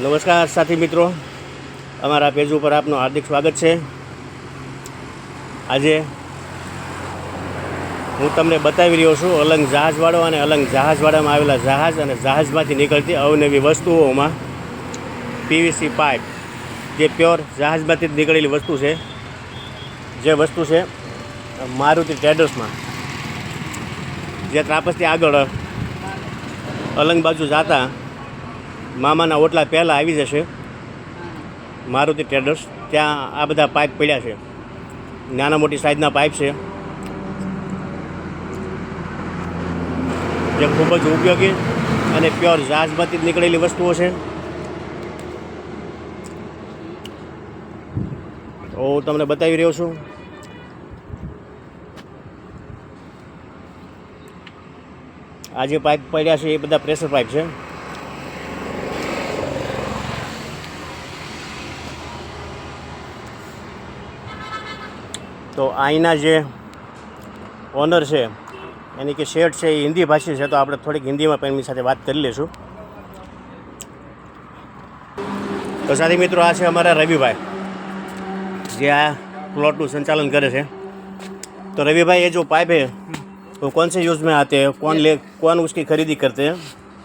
નમસ્કાર સાથી મિત્રો. અમારા પેજ ઉપર આપનું હાર્દિક સ્વાગત છે. આજે હું તમને બતાવી રહ્યો છું અલંગ જહાજવાડો અને અલંગ જહાજવાળામાં આવેલા જહાજ અને જહાજમાંથી નીકળતી અવનવી વસ્તુઓમાં. પીવીસી પાઇપ, જે પ્યોર જહાજમાંથી જ નીકળેલી વસ્તુ છે. જે વસ્તુ છે મારુતિ ટ્રેડર્સમાં. જે ત્રાપસથી આગળ અલંગ બાજુ જાતા મામાના ઓટલા પહેલાં આવી જશે. મારુતિ ટ્રેડર્સ, ત્યાં આ બધા પાઇપ પડ્યા છે. નાના મોટી સાઇઝના પાઇપ છે. જે ખૂબ જ ઉપયોગી અને પ્યોર જહાજમાંથી નીકળેલી વસ્તુઓ છે. તો હું તમને બતાવી રહ્યો છું. આ જે પાઇપ પડ્યા છે એ બધા પ્રેશર પાઇપ છે. તો અહીંના જે ઓનર છે એની કે શેઠ છે એ હિન્દી ભાષી છે તો આપણે થોડીક હિન્દીમાં પણ એમની સાથે વાત કરી લઈશું તો સાથી મિત્રો આ છે અમારા રવિભાઈ જે આ પ્લોટનું સંચાલન કરે છે तो रवि भाई ये जो पाइप है वो कौन से यूज़ में आते हैं कौन ले कौन उसकी खरीदी करते हैं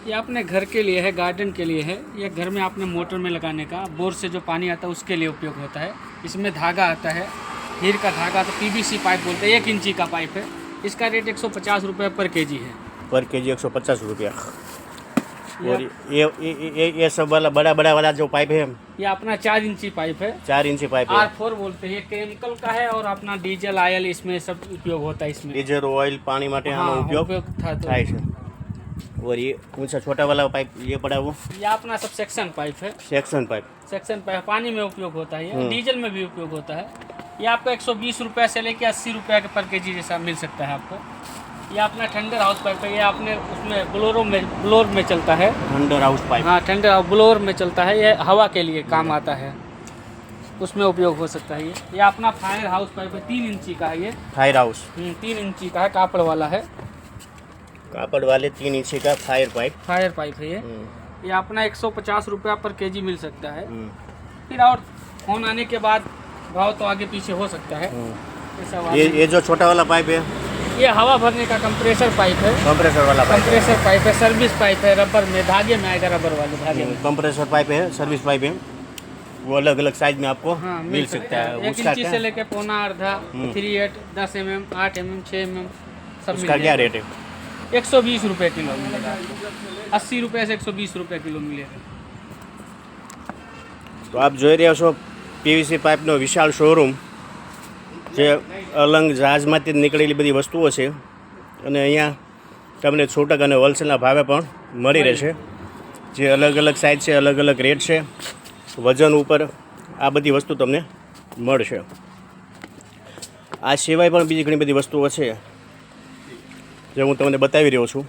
ये अपने घर के लिए है गार्डन के लिए है ये घर में आपने मोटर में लगाने का बोर से जो पानी आता है उसके लिए उपयोग होता है इसमें धागा आता है हीर का धागा तो पीवीसी पाइप बोलते हैं एक इंची का पाइप है। इसका रेट एक सौ पचास रुपये पर के जी है। पर के जी एक सौ पचास रुपया। और ये ये ये सब वाला बड़ा बड़ा वाला जो पाइप है ये अपना चार इंची पाइप है। चार इंची पाइप आर फोर बोलते हैं केमिकल का है और अपना डीजल ऑयल इसमें सब उपयोग होता है इसमें। डीजल ऑयल पानी माटे हाँ, उपयोग था तो है और ये कौन सा छोटा वाला पाइप ये पड़ा वो? ये अपना सब सेक्शन पाइप है। Section pipe. सेक्शन पाइप पानी में उपयोग होता है। हम्म। डीजल में भी उपयोग होता है। ये आपको एक सौ बीस रुपये से लेके अस्सी रुपये के पर के जी जैसा मिल सकता है आपको। ये अपना ठंडर हाउस पाइप है ये आपने उसमें ब्लोरो में ब्लोर में चलता है। अंडर हाउस पाइप हाँ ठंडर हाउस ब्लोर में चलता है ये हवा के लिए काम आता है। उसमें उपयोग हो सकता है ये। ये अपना फायर हाउस पाइप है तीन इंची का है ये। फायर हाउस हम्म, तीन इंची का है कापड़ वाला है। कापड़ वाले तीन इंची का फायर पाइप फायर पाइप है ये। हम्म, ये अपना एक सौ पचास रुपया पर के मिल सकता है। हम्म, फिर और फ़ोन आने के बाद भाव तो आगे पीछे हो सकता है। हम्म। ये ये जो छोटा वाला पाइप है? ये हवा भरने का कंप्रेसर पाइप है। कंप्रेसर वाला पाइप कंप्रेसर पाइप है सर्विस पाइप है रबर में धागे में आएगा रबर वाले धागे हम्म, में। कंप्रेसर पाइप है सर्विस पाइप है। वो अलग अलग साइज़ में आपको हाँ, मिल सकता है। एक इंची से लेकर पौना अर्धा हम्म। थ्री एट दस एम एम आठ एम एम छः एम एम सब उसका क्या रेट है? एक सौ बीस रुपये किलो मिलेगा। अस्सी रुपये से एक सौ बीस रुपये किलो मिलेगा। तो आप जो रहा सो પીવીસી પાઇપનો વિશાળ શોરૂમ જે અલંગ જહાજમાંથી નીકળેલી બધી વસ્તુઓ છે. અને અહીંયા તમને છૂટક અને હોલસેલના ભાવે પણ મળી રહેશે. જે અલગ અલગ સાઇઝ છે, અલગ અલગ રેટ છે, વજન ઉપર આ બધી વસ્તુ તમને મળશે. આ સિવાય પણ બીજી ઘણી બધી વસ્તુઓ છે, જે હું તમને બતાવી રહ્યો છું.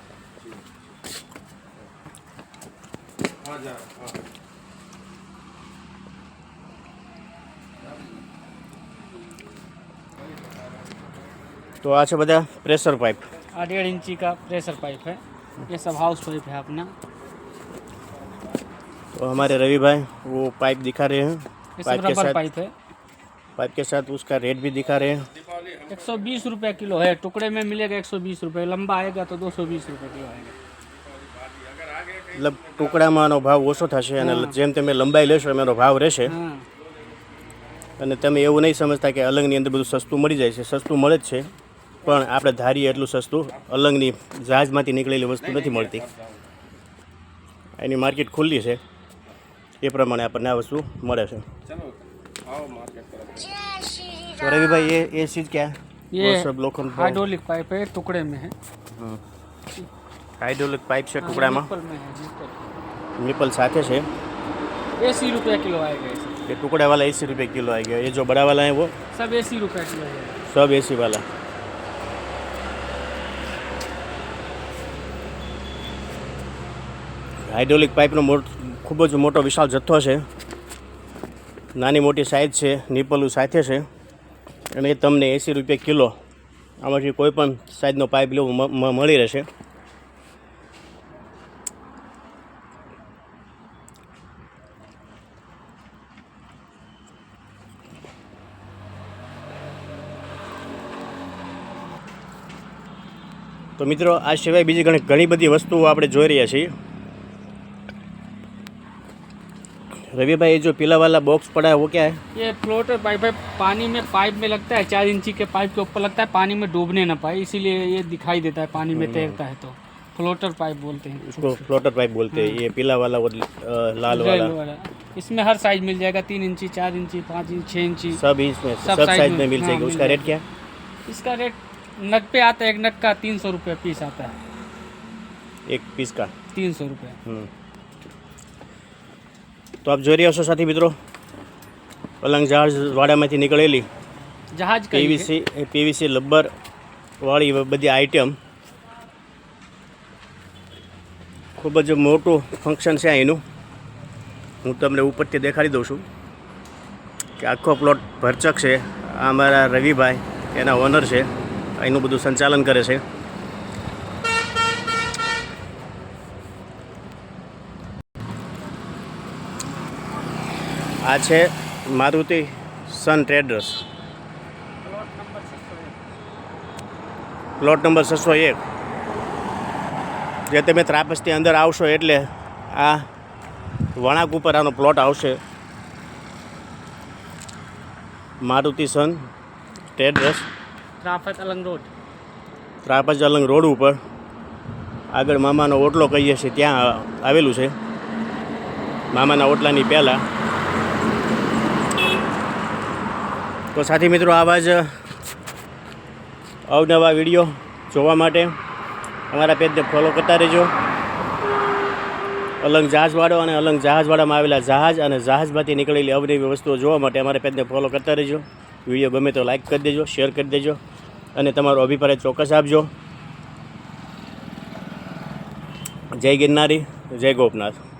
તો આ છે બધા પ્રેશર પાઇપ आ डेढ़ इंची का प्रेशर पाइप है ये सब हाउस पाइप है अपना तो हमारे रवि भाई वो पाइप दिखा रहे हैं ये पाइप सब के रबर साथ पाइप है पाइप के साथ उसका रेट भी दिखा रहे हैं एक सौ बीस रुपये किलो है टुकड़े में मिलेगा एक सौ बीस रुपये लंबा आएगा तो दो सौ बीस रुपये किलो आएगा મતલબ ટુકડામાં એનો ભાવ ઓછો થશે અને હા. જેમ તમે લંબાઈ લેશો એમ એનો ભાવ રહેશે हाँ અને તમે એવું નહીં સમજતા કે અલંગની અંદર બધું સસ્તું મળી જાય છે સસ્તું મળે જ છે પણ આપણે ધારીએ એટલું સસ્તું અલંગની જહાજમાંથી નીકળેલી વસ્તુ નથી મળતી એની માર્કેટ ખુલ્લી છે એ પ્રમાણે આપણને આ વસ્તુ મળે છે તો રવિભાઈ એ એ ચીજ ક્યાં ये वो सब लोखंड हाइड्रोलिक पाइप है टुकड़े में है હાઇડ્રોલિક પાઇપ છે ટુકડામાં निप्पल में है निप्पल निपल साथे છે अस्सी रुपये किलो आएगा इसे ये टुकड़ा वाला अस्सी रुपये किलो आएगा ये जो बड़ा वाला है वो सब अस्सी रुपये किलो है सब एसी वाला હાઇડ્રોલિક પાઇપનો મોટ ખૂબ જ મોટો વિશાળ જથ્થો છે. નાની મોટી સાઇઝ છે, નિપલું સાથે છે. અને એ તમને એંસી રૂપિયા કિલો આમાંથી કોઈ પણ સાઇઝનો પાઇપ લેવો મળી રહેશે. તો મિત્રો, આ સિવાય બીજી ઘણી ઘણી બધી વસ્તુઓ આપણે જોઈ રહ્યા છીએ. रवि भाई जो पीला वाला बॉक्स पड़ा है वो क्या है? ये फ्लोटर भाई भाई पानी में पाइप में लगता है चार इंची के पाइप के ऊपर लगता है पानी में डूबने ना पाए इसीलिए ये दिखाई देता है पानी में हाँ। तैरता है तो। फ्लोटर पाइप बोलते हैं। इसको फ्लोटर पाइप बोलते हैं ये हाँ। पीला वाला वो लाल वाला।, वाला। इसमें हर साइज़ मिल जाएगा तीन इंची चार इंची पाँच इंच छः इंची। सब इंच में सब साइज़ में मिल हाँ, जाएगी। उसका रेट क्या? है इसका रेट नग पे आता है एक नग का तीन सौ रुपये पीस आता है। एक पीस का? तीन सौ रुपये। हम्म। તો આપ જોઈ રહ્યા છો સાથી મિત્રો. પલંગ જહાજ વાડામાંથી નીકળેલી જહાજ પીવીસી પીવીસી લબ્બર વાળી બધી આઈટમ ખૂબ જ મોટું ફંક્શન છે અહીંનું. હું તમને ઉપરથી દેખાડી દઉં છું કે આખો પ્લોટ ભરચક છે. આ અમારા રવિભાઈ એના ઓનર છે. અહીંનું બધું સંચાલન કરે છે. આ છે Maruti sun traders. Plot number છસો એક. જે તમે ત્રાપસથી અંદર આવશો એટલે આ વણાક ઉપર આનો પ્લોટ આવશે. Maruti sun traders. Trapaj Alang road. Trapaj Alang road ઉપર. આગળ મામાનો ઓટલો કહીએ છીએ ત્યાં આવેલું છે. મામાના ઓટલાની પહેલાં. તો સાથી મિત્રો આવા જ અવનવા વીડિયો જોવા માટે. અમારા પેજને ફોલો કરતા રહેજો. અલંગ જહાજવાડો અને અલંગ જહાજવાડામાં આવેલા જહાજ અને જહાજમાંથી નીકળેલી અવનવી વસ્તુઓ જોવા માટે અમારા પેજને ફોલો કરતા રહેજો. વીડિયો ગમે તો લાઇક કરી દેજો શેર કરી દેજો અને તમારો અભિપ્રાય ચોક્કસ આપજો. જય ગિરનારી, જય ગોપનાથ.